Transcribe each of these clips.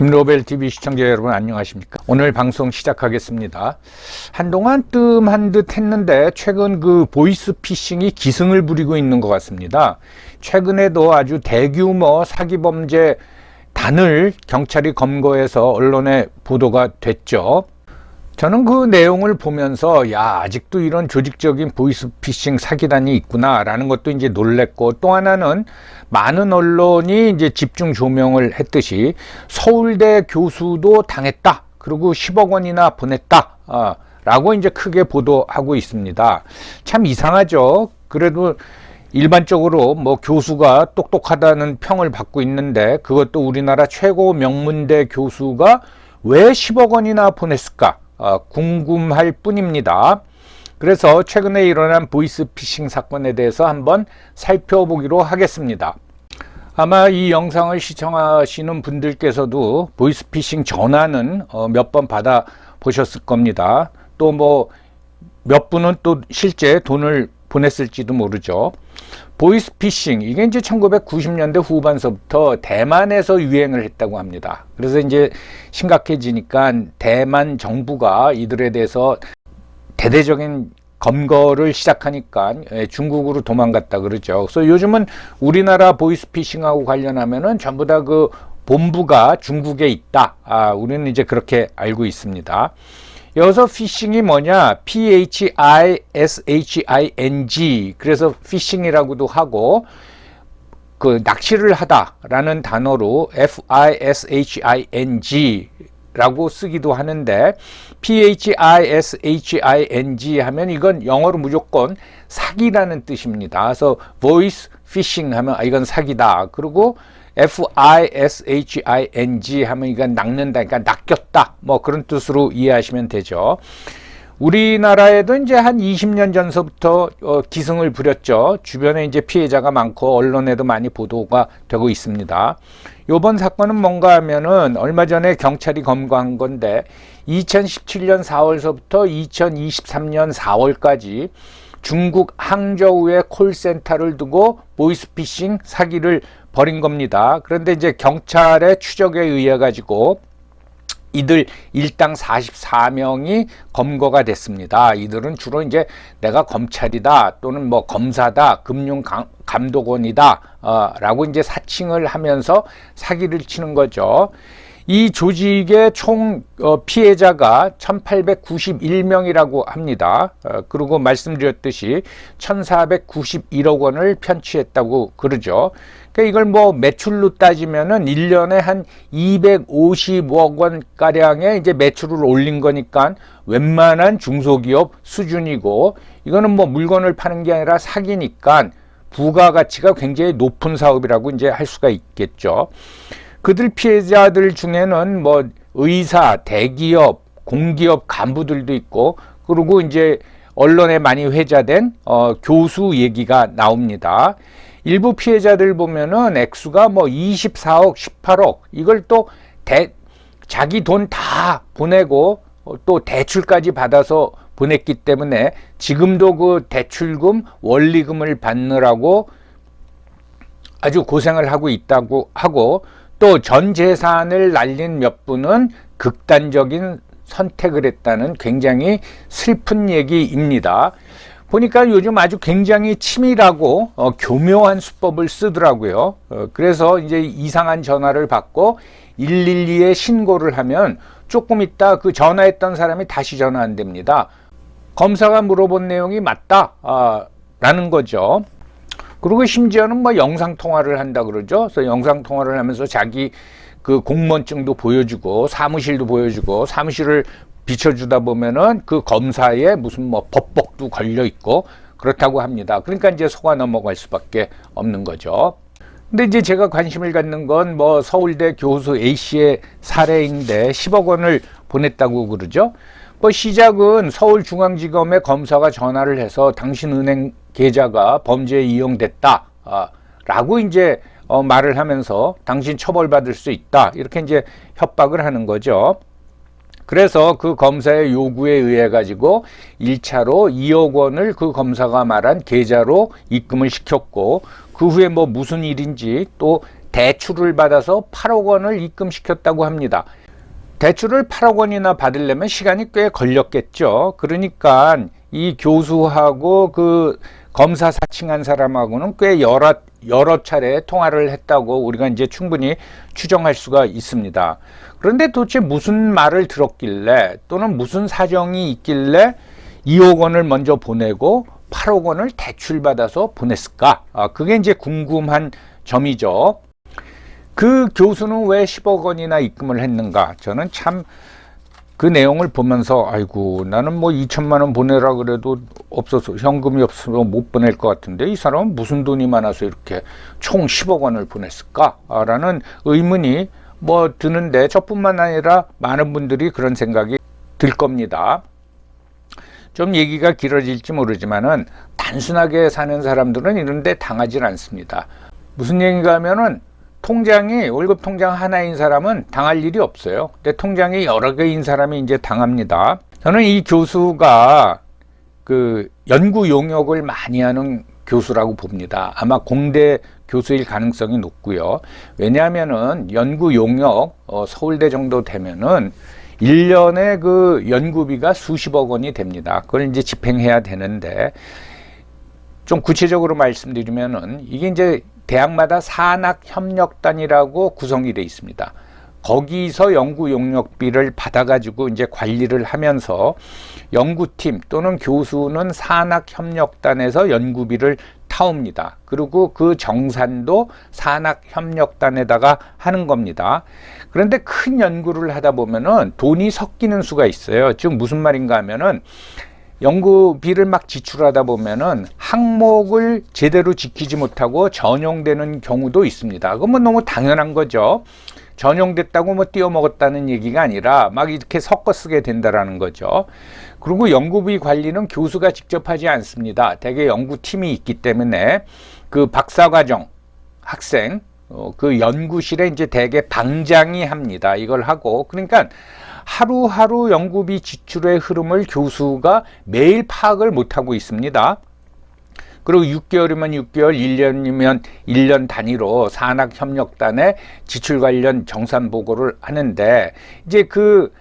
김로벨 TV 시청자 여러분 안녕하십니까? 오늘 방송 시작하겠습니다. 한동안 뜸한 듯 했는데 최근 그 보이스 피싱이 기승을 부리고 있는 것 같습니다. 최근에도 아주 대규모 사기 범죄 단을 경찰이 검거해서 언론에 보도가 됐죠. 저는 그 내용을 보면서 야 아직도 이런 조직적인 보이스피싱 사기단이 있구나라는 것도 이제 놀랬고 또 하나는 많은 언론이 이제 집중 조명을 했듯이 서울대 교수도 당했다. 그리고 10억 원이나 보냈다. 아, 라고 이제 크게 보도하고 있습니다. 참 이상하죠. 그래도 일반적으로 뭐 교수가 똑똑하다는 평을 받고 있는데 그것도 우리나라 최고 명문대 교수가 왜 10억 원이나 보냈을까? 어, 궁금할 뿐입니다. 그래서 최근에 일어난 보이스피싱 사건에 대해서 한번 살펴보기로 하겠습니다. 아마 이 영상을 시청하시는 분들께서도 보이스피싱 전화는 어, 몇번 받아 보셨을 겁니다. 또 뭐 몇 분은 또 실제 돈을 보냈을지도 모르죠. 보이스피싱 이게 이제 1990년대 후반서부터 대만에서 유행을 했다고 합니다. 그래서 이제 심각해지니까 대만 정부가 이들에 대해서 대대적인 검거를 시작하니까 예, 중국으로 도망갔다 그러죠. 그래서 요즘은 우리나라 보이스피싱하고 관련하면은 전부 다 그 본부가 중국에 있다. 아, 우리는 이제 그렇게 알고 있습니다. 여기서 피싱이 뭐냐? P-H-I-S-H-I-N-G. 그래서 피싱이라고도 하고, 그 낚시를 하다라는 단어로 F-I-S-H-I-N-G 라고 쓰기도 하는데 P-H-I-S-H-I-N-G 하면 이건 영어로 무조건 사기라는 뜻입니다. 그래서 voice phishing 하면 아, 이건 사기다. 그리고 F-I-S-H-I-N-G 하면 이건 낚는다. 그러니까 낚였다. 뭐 그런 뜻으로 이해하시면 되죠. 우리나라에도 이제 한 20년 전서부터 어, 기승을 부렸죠. 주변에 이제 피해자가 많고 언론에도 많이 보도가 되고 있습니다. 요번 사건은 뭔가 하면은 얼마 전에 경찰이 검거한 건데 2017년 4월서부터 2023년 4월까지 중국 항저우에 콜센터를 두고 보이스피싱 사기를 벌인 겁니다. 그런데 이제 경찰의 추적에 의해 가지고 이들 일당 44명이 검거가 됐습니다. 이들은 주로 이제 내가 검찰이다 또는 뭐 검사다 금융 감독원이다 어, 라고 이제 사칭을 하면서 사기를 치는 거죠. 이 조직의 총 어, 피해자가 1891명이라고 합니다. 어, 그리고 말씀드렸듯이 1491억 원을 편취했다고 그러죠. 그러니까 이걸 뭐 매출로 따지면은 1년에 한 250억 원 가량의 이제 매출을 올린 거니까 웬만한 중소기업 수준이고 이거는 뭐 물건을 파는 게 아니라 사기니까 부가가치가 굉장히 높은 사업이라고 이제 할 수가 있겠죠. 그들 피해자들 중에는 뭐 의사, 대기업, 공기업 간부들도 있고 그리고 이제 언론에 많이 회자된 어, 교수 얘기가 나옵니다. 일부 피해자들 보면은 액수가 뭐 24억, 18억 이걸 또 대, 자기 돈 다 보내고 어, 또 대출까지 받아서 보냈기 때문에 지금도 그 대출금, 원리금을 받느라고 아주 고생을 하고 있다고 하고 또 전 재산을 날린 몇 분은 극단적인 선택을 했다는 굉장히 슬픈 얘기입니다. 보니까 요즘 아주 굉장히 치밀하고 어, 교묘한 수법을 쓰더라고요. 어, 그래서 이제 이상한 전화를 받고 112에 신고를 하면 조금 있다 그 전화했던 사람이 다시 전화 안 됩니다. 검사가 물어본 내용이 맞다 아, 라는 거죠. 그리고 심지어는 뭐 영상 통화를 한다 그러죠. 그래서 영상 통화를 하면서 자기 그 공무원증도 보여주고 사무실도 보여주고 사무실을 비춰주다 보면은 그 검사에 무슨 뭐 법복도 걸려 있고 그렇다고 합니다. 그러니까 이제 속아 넘어갈 수밖에 없는 거죠. 근데 이제 제가 관심을 갖는 건 뭐 서울대 교수 A 씨의 사례인데 10억 원을 보냈다고 그러죠. 뭐 시작은 서울중앙지검의 검사가 전화를 해서 당신 은행 계좌가 범죄에 이용됐다. 아, 라고 이제 어, 말을 하면서 당신 처벌받을 수 있다. 이렇게 이제 협박을 하는 거죠. 그래서 그 검사의 요구에 의해 가지고 1차로 2억 원을 그 검사가 말한 계좌로 입금을 시켰고 그 후에 뭐 무슨 일인지 또 대출을 받아서 8억 원을 입금시켰다고 합니다. 대출을 8억 원이나 받으려면 시간이 꽤 걸렸겠죠. 그러니까 이 교수하고 그 검사 사칭한 사람하고는 꽤 여러 여러 차례 통화를 했다고 우리가 이제 충분히 추정할 수가 있습니다. 그런데 도대체 무슨 말을 들었길래 또는 무슨 사정이 있길래 2억 원을 먼저 보내고 8억 원을 대출받아서 보냈을까? 아, 그게 이제 궁금한 점이죠. 그 교수는 왜 10억 원이나 입금을 했는가? 저는 참 그 내용을 보면서 아이고 나는 뭐 2천만 원 보내라 그래도 없어서 현금이 없어서 못 보낼 것 같은데 이 사람은 무슨 돈이 많아서 이렇게 총 10억 원을 보냈을까라는 의문이 뭐 드는데 저뿐만 아니라 많은 분들이 그런 생각이 들 겁니다. 좀 얘기가 길어질지 모르지만은 단순하게 사는 사람들은 이런데 당하지 않습니다. 무슨 얘기가 하면은 통장이 월급 통장 하나인 사람은 당할 일이 없어요. 근데 통장이 여러 개인 사람이 이제 당합니다. 저는 이 교수가 그 연구 용역을 많이 하는 교수라고 봅니다. 아마 공대 교수일 가능성이 높고요. 왜냐하면은 연구 용역 어, 서울대 정도 되면은 1년에 그 연구비가 수십억 원이 됩니다. 그걸 이제 집행해야 되는데 좀 구체적으로 말씀드리면은 이게 이제 대학마다 산학협력단이라고 구성이 돼 있습니다. 거기서 연구 용역비를 받아가지고 이제 관리를 하면서 연구팀 또는 교수는 산학협력단에서 연구비를 타옵니다. 그리고 그 정산도 산학협력단에다가 하는 겁니다. 그런데 큰 연구를 하다 보면은 돈이 섞이는 수가 있어요. 즉 무슨 말인가 하면은 연구비를 막 지출하다 보면은 항목을 제대로 지키지 못하고 전용되는 경우도 있습니다. 그건 뭐 너무 당연한 거죠. 전용됐다고 뭐 띄어먹었다는 얘기가 아니라 막 이렇게 섞어 쓰게 된다라는 거죠. 그리고 연구비 관리는 교수가 직접 하지 않습니다. 대개 연구팀이 있기 때문에 그 박사과정 학생 어, 그 연구실에 이제 대개 방장이 합니다. 이걸 하고 그러니까 하루하루 연구비 지출의 흐름을 교수가 매일 파악을 못하고 있습니다. 그리고 6개월이면 6개월, 1년이면 1년 단위로 산학협력단에 지출 관련 정산 보고를 하는데 이제 그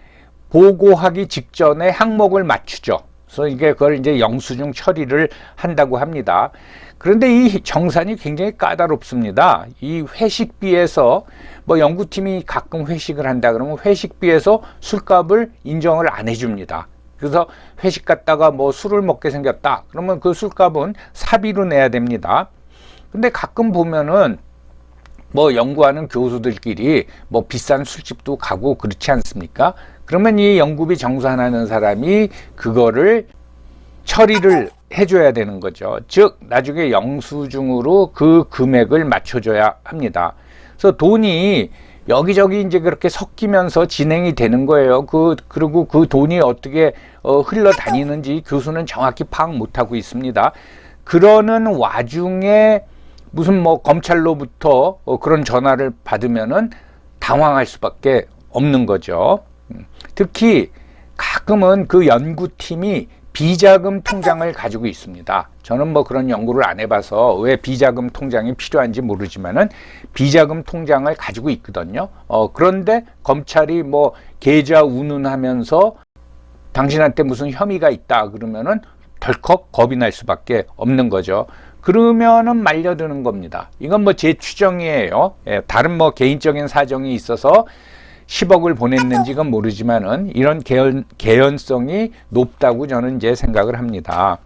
보고하기 직전에 항목을 맞추죠. 그래서 이게 그걸 이제 영수증 처리를 한다고 합니다. 그런데 이 정산이 굉장히 까다롭습니다. 이 회식비에서 뭐 연구팀이 가끔 회식을 한다 그러면 회식비에서 술값을 인정을 안 해줍니다. 그래서 회식 갔다가 뭐 술을 먹게 생겼다. 그러면 그 술값은 사비로 내야 됩니다. 근데 가끔 보면은 뭐 연구하는 교수들끼리 뭐 비싼 술집도 가고 그렇지 않습니까? 그러면 이 연구비 정산하는 사람이 그거를 처리를 해줘야 되는 거죠. 즉 나중에 영수증으로 그 금액을 맞춰줘야 합니다. 그래서 돈이 여기저기 이제 그렇게 섞이면서 진행이 되는 거예요. 그 그리고 그 돈이 어떻게 어, 흘러다니는지 교수는 정확히 파악 못하고 있습니다. 그러는 와중에 무슨 뭐 검찰로부터 어, 그런 전화를 받으면은 당황할 수밖에 없는 거죠. 음, 특히 가끔은 그 연구팀이 비자금 통장을 가지고 있습니다. 저는 뭐 그런 연구를 안 해봐서 왜 비자금 통장이 필요한지 모르지만은 비자금 통장을 가지고 있거든요. 어, 그런데 검찰이 뭐 계좌 운운하면서 당신한테 무슨 혐의가 있다 그러면은 덜컥 겁이 날 수밖에 없는 거죠. 그러면은 말려드는 겁니다. 이건 뭐 제 추정이에요. 예, 다른 뭐 개인적인 사정이 있어서 10억을 보냈는지는 모르지만은 이런 개연, 개연성이 높다고 저는 이제 생각을 합니다.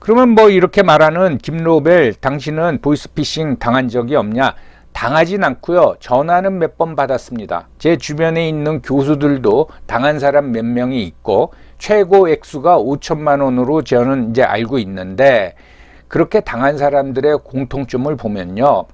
그러면 뭐 이렇게 말하는 김로벨 당신은 보이스피싱 당한 적이 없냐? 당하진 않고요. 전화는 몇 번 받았습니다. 제 주변에 있는 교수들도 당한 사람 몇 명이 있고 최고 액수가 5천만 원으로 저는 이제 알고 있는데 그렇게 당한 사람들의 공통점을 보면요.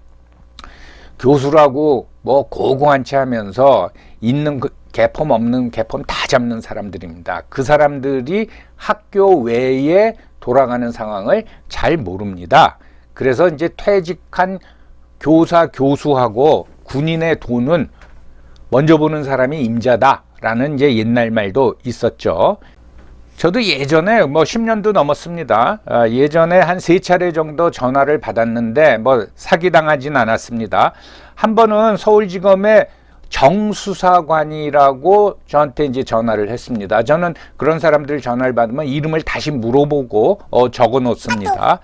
교수라고 뭐 고고한 채 하면서 있는 그 개펌 없는 개펌 다 잡는 사람들입니다. 그 사람들이 학교 외에 돌아가는 상황을 잘 모릅니다. 그래서 이제 퇴직한 교사 교수하고 군인의 돈은 먼저 보는 사람이 임자다라는 이제 옛날 말도 있었죠. 저도 예전에 뭐 10년도 넘었습니다. 아, 예전에 한 세 차례 정도 전화를 받았는데 뭐 사기당하진 않았습니다. 한 번은 서울지검의 정수사관이라고 저한테 이제 전화를 했습니다. 저는 그런 사람들 전화를 받으면 이름을 다시 물어보고 어, 적어 놓습니다.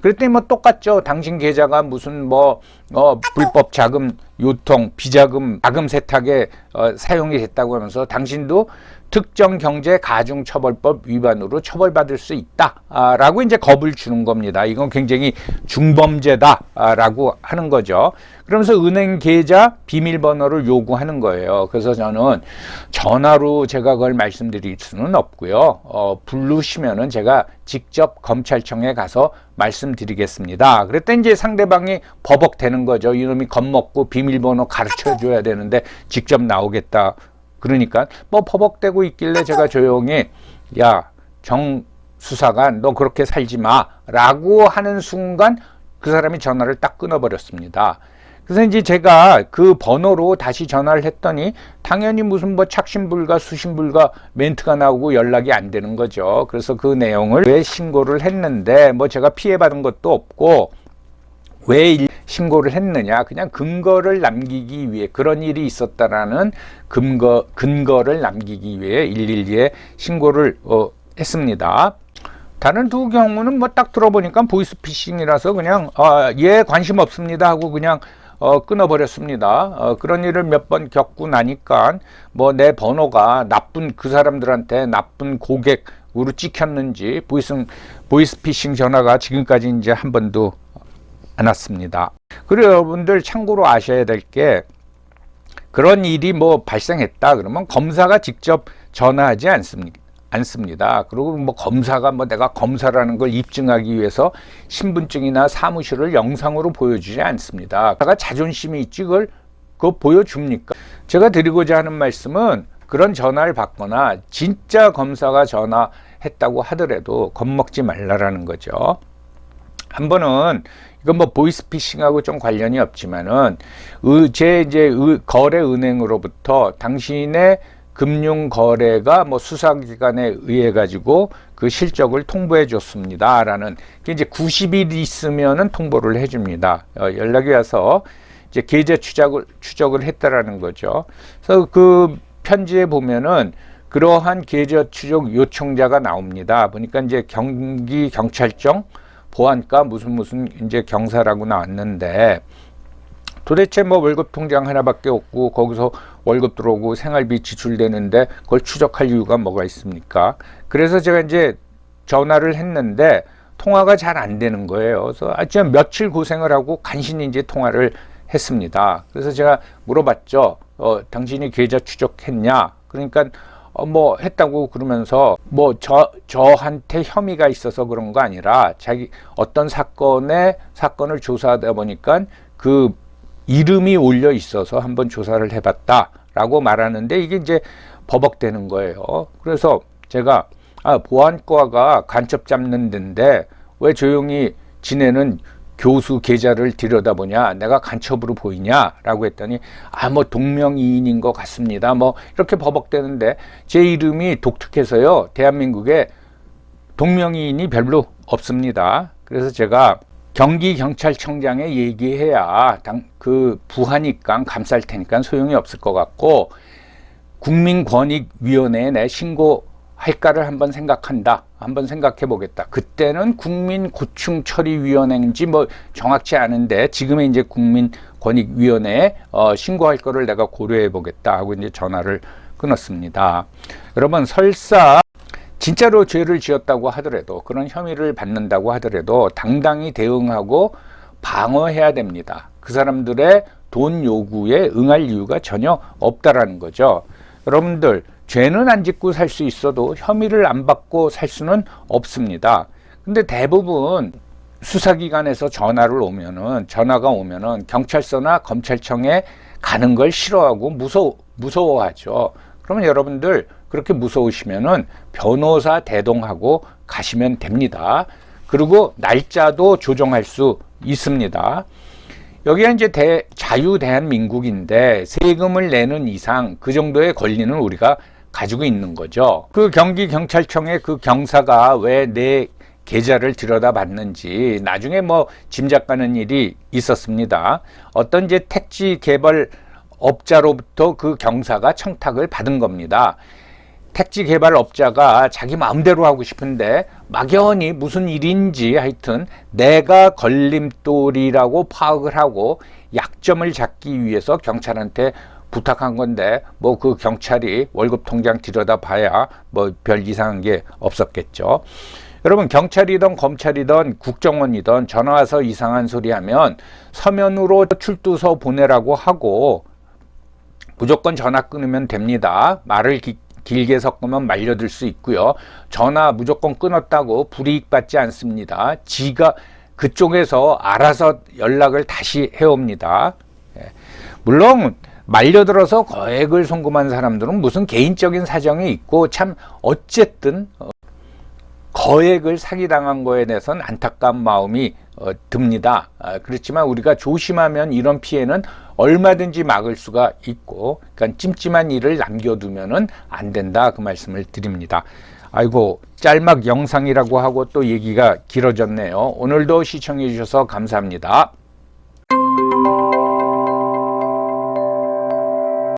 그랬더니 뭐 똑같죠. 당신 계좌가 무슨 뭐 어, 불법 자금 요통, 비자금, 자금 세탁에 어, 사용이 됐다고 하면서 당신도 특정 경제 가중 처벌법 위반으로 처벌받을 수 있다라고 이제 겁을 주는 겁니다. 이건 굉장히 중범죄다라고 하는 거죠. 그러면서 은행 계좌 비밀번호를 요구하는 거예요. 그래서 저는 전화로 제가 그걸 말씀드릴 수는 없고요. 어, 부르시면은 제가 직접 검찰청에 가서 말씀드리겠습니다. 그랬더니 이제 상대방이 버벅대는 거죠. 이놈이 겁먹고 비밀번호 가르쳐 줘야 되는데 직접 나오겠다. 그러니까 뭐 버벅대고 있길래 제가 조용히 야 정 수사관 너 그렇게 살지 마라고 하는 순간 그 사람이 전화를 딱 끊어버렸습니다. 그래서 이제 제가 그 번호로 다시 전화를 했더니 당연히 무슨 뭐 착신불가 수신불가 멘트가 나오고 연락이 안 되는 거죠. 그래서 그 내용을 왜 신고를 했는데 뭐 제가 피해받은 것도 없고 왜 일- 신고를 했느냐 그냥 근거를 남기기 위해 그런 일이 있었다라는 근거 근거를 남기기 위해 112에 신고를 어, 했습니다. 다른 두 경우는 뭐 딱 들어보니까 보이스피싱이라서 그냥 아, 예 관심 없습니다 하고 그냥 어, 끊어버렸습니다. 어, 그런 일을 몇 번 겪고 나니까 뭐 내 번호가 나쁜 그 사람들한테 나쁜 고객으로 찍혔는지 보이스 보이스피싱 전화가 지금까지 이제 한 번도 안 왔습니다. 그리고 여러분들 참고로 아셔야 될 게 그런 일이 뭐 발생했다 그러면 검사가 직접 전화하지 않습니다. 않습니다. 그리고 뭐 검사가 뭐 내가 검사라는 걸 입증하기 위해서 신분증이나 사무실을 영상으로 보여주지 않습니다. 제가 자존심이 있지 그걸 그거 보여줍니까? 제가 드리고자 하는 말씀은 그런 전화를 받거나 진짜 검사가 전화했다고 하더라도 겁먹지 말라라는 거죠. 한 번은 이건 뭐 보이스피싱하고 좀 관련이 없지만은 의- 제 이제 의- 거래 은행으로부터 당신의 금융 거래가 뭐 수사기관에 의해 가지고 그 실적을 통보해 줬습니다라는 게 이제 90일 있으면은 통보를 해 줍니다. 어, 연락이 와서 이제 계좌 추적을 추적을 했다라는 거죠. 그래서 그 편지에 보면은 그러한 계좌 추적 요청자가 나옵니다. 보니까 이제 경기 경찰청 보안과 무슨 무슨 이제 경사라고 나왔는데 도대체 뭐 월급 통장 하나밖에 없고 거기서 월급 들어오고 생활비 지출되는데 그걸 추적할 이유가 뭐가 있습니까? 그래서 제가 이제 전화를 했는데 통화가 잘 안 되는 거예요. 그래서 아주 며칠 고생을 하고 간신히 이제 통화를 했습니다. 그래서 제가 물어봤죠. 어, 당신이 계좌 추적했냐? 그러니까 어, 뭐 했다고 그러면서 뭐 저 저한테 혐의가 있어서 그런 거 아니라 자기 어떤 사건에 사건을 조사하다 보니까 그 이름이 올려 있어서 한번 조사를 해봤다라고 말하는데 이게 이제 버벅대는 거예요. 그래서 제가 아, 보안과가 간첩 잡는 데인데 왜 조용히 지내는 교수 계좌를 들여다보냐 내가 간첩으로 보이냐라고 했더니 아 뭐 동명이인인 것 같습니다. 뭐 이렇게 버벅대는데 제 이름이 독특해서요 대한민국에 동명이인이 별로 없습니다. 그래서 제가 경기 경찰청장에 얘기해야 당, 그 부하니까 감쌀 테니까 소용이 없을 것 같고 국민권익위원회에 내 신고 할까를 한번 생각한다. 한번 생각해 보겠다. 그때는 국민 고충 처리 위원회인지 뭐 정확치 않은데 지금의 이제 국민 권익 위원회에 어, 신고할 거를 내가 고려해 보겠다 하고 이제 전화를 끊었습니다. 여러분 설사 진짜로 죄를 지었다고 하더라도 그런 혐의를 받는다고 하더라도 당당히 대응하고 방어해야 됩니다. 그 사람들의 돈 요구에 응할 이유가 전혀 없다라는 거죠. 여러분들 죄는 안 짓고 살 수 있어도 혐의를 안 받고 살 수는 없습니다. 근데 대부분 수사기관에서 전화를 오면은 전화가 오면은 경찰서나 검찰청에 가는 걸 싫어하고 무서 무서워하죠. 그러면 여러분들 그렇게 무서우시면은 변호사 대동하고 가시면 됩니다. 그리고 날짜도 조정할 수 있습니다. 여기가 이제 대, 자유 대한민국인데 세금을 내는 이상 그 정도의 권리는 우리가 가지고 있는 거죠. 그 경기 경찰청의 그 경사가 왜 내 계좌를 들여다봤는지 나중에 뭐 짐작가는 일이 있었습니다. 어떤 이제 택지 개발 업자로부터 그 경사가 청탁을 받은 겁니다. 택지 개발 업자가 자기 마음대로 하고 싶은데 막연히 무슨 일인지 하여튼 내가 걸림돌이라고 파악을 하고 약점을 잡기 위해서 경찰한테 부탁한 건데 뭐 그 경찰이 월급 통장 들여다 봐야 뭐 별 이상한 게 없었겠죠. 여러분 경찰이든 검찰이든 국정원이든 전화 와서 이상한 소리 하면 서면으로 출두서 보내라고 하고 무조건 전화 끊으면 됩니다. 말을 기- 길게 섞으면 말려들 수 있고요. 전화 무조건 끊었다고 불이익 받지 않습니다. 지가 그쪽에서 알아서 연락을 다시 해옵니다. 예. 물론 말려들어서 거액을 송금한 사람들은 무슨 개인적인 사정이 있고 참 어쨌든 어, 거액을 사기당한 거에 대해서는 안타까운 마음이 어, 듭니다. 아, 그렇지만 우리가 조심하면 이런 피해는 얼마든지 막을 수가 있고, 그러니까 찜찜한 일을 남겨두면은 안 된다 그 말씀을 드립니다. 아이고 짤막 영상이라고 하고 또 얘기가 길어졌네요. 오늘도 시청해 주셔서 감사합니다.